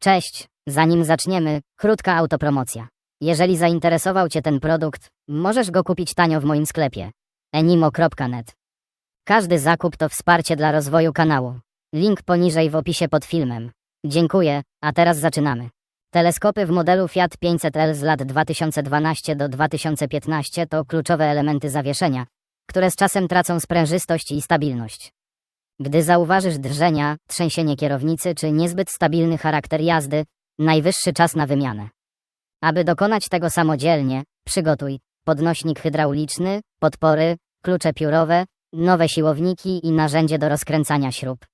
Cześć, zanim zaczniemy, krótka autopromocja. Jeżeli zainteresował Cię ten produkt, możesz go kupić tanio w moim sklepie enimo.net. Każdy zakup to wsparcie dla rozwoju kanału. Link poniżej w opisie pod filmem. Dziękuję, a teraz zaczynamy. Teleskopy w modelu Fiat 500L z lat 2012 do 2015 to kluczowe elementy zawieszenia, które z czasem tracą sprężystość i stabilność. Gdy zauważysz drżenia, trzęsienie kierownicy czy niezbyt stabilny charakter jazdy, najwyższy czas na wymianę. Aby dokonać tego samodzielnie, przygotuj podnośnik hydrauliczny, podpory, klucze piórowe, nowe siłowniki i narzędzie do rozkręcania śrub.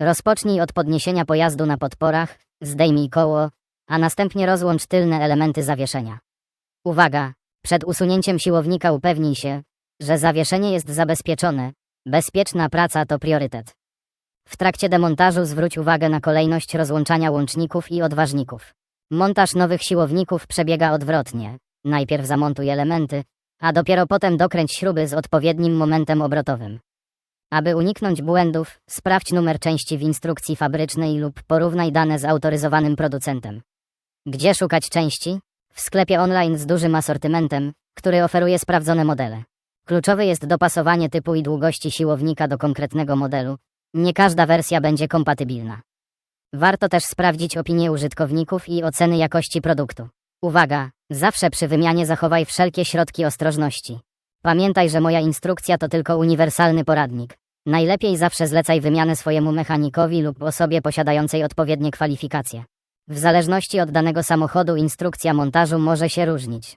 Rozpocznij od podniesienia pojazdu na podporach, zdejmij koło, a następnie rozłącz tylne elementy zawieszenia. Uwaga! Przed usunięciem siłownika upewnij się, że zawieszenie jest zabezpieczone. Bezpieczna praca to priorytet. W trakcie demontażu zwróć uwagę na kolejność rozłączania łączników i odważników. Montaż nowych siłowników przebiega odwrotnie. Najpierw zamontuj elementy, a dopiero potem dokręć śruby z odpowiednim momentem obrotowym. Aby uniknąć błędów, sprawdź numer części w instrukcji fabrycznej lub porównaj dane z autoryzowanym producentem. Gdzie szukać części? W sklepie online z dużym asortymentem, który oferuje sprawdzone modele. Kluczowe jest dopasowanie typu i długości siłownika do konkretnego modelu. Nie każda wersja będzie kompatybilna. Warto też sprawdzić opinie użytkowników i oceny jakości produktu. Uwaga! Zawsze przy wymianie zachowaj wszelkie środki ostrożności. Pamiętaj, że moja instrukcja to tylko uniwersalny poradnik. Najlepiej zawsze zlecaj wymianę swojemu mechanikowi lub osobie posiadającej odpowiednie kwalifikacje. W zależności od danego samochodu instrukcja montażu może się różnić.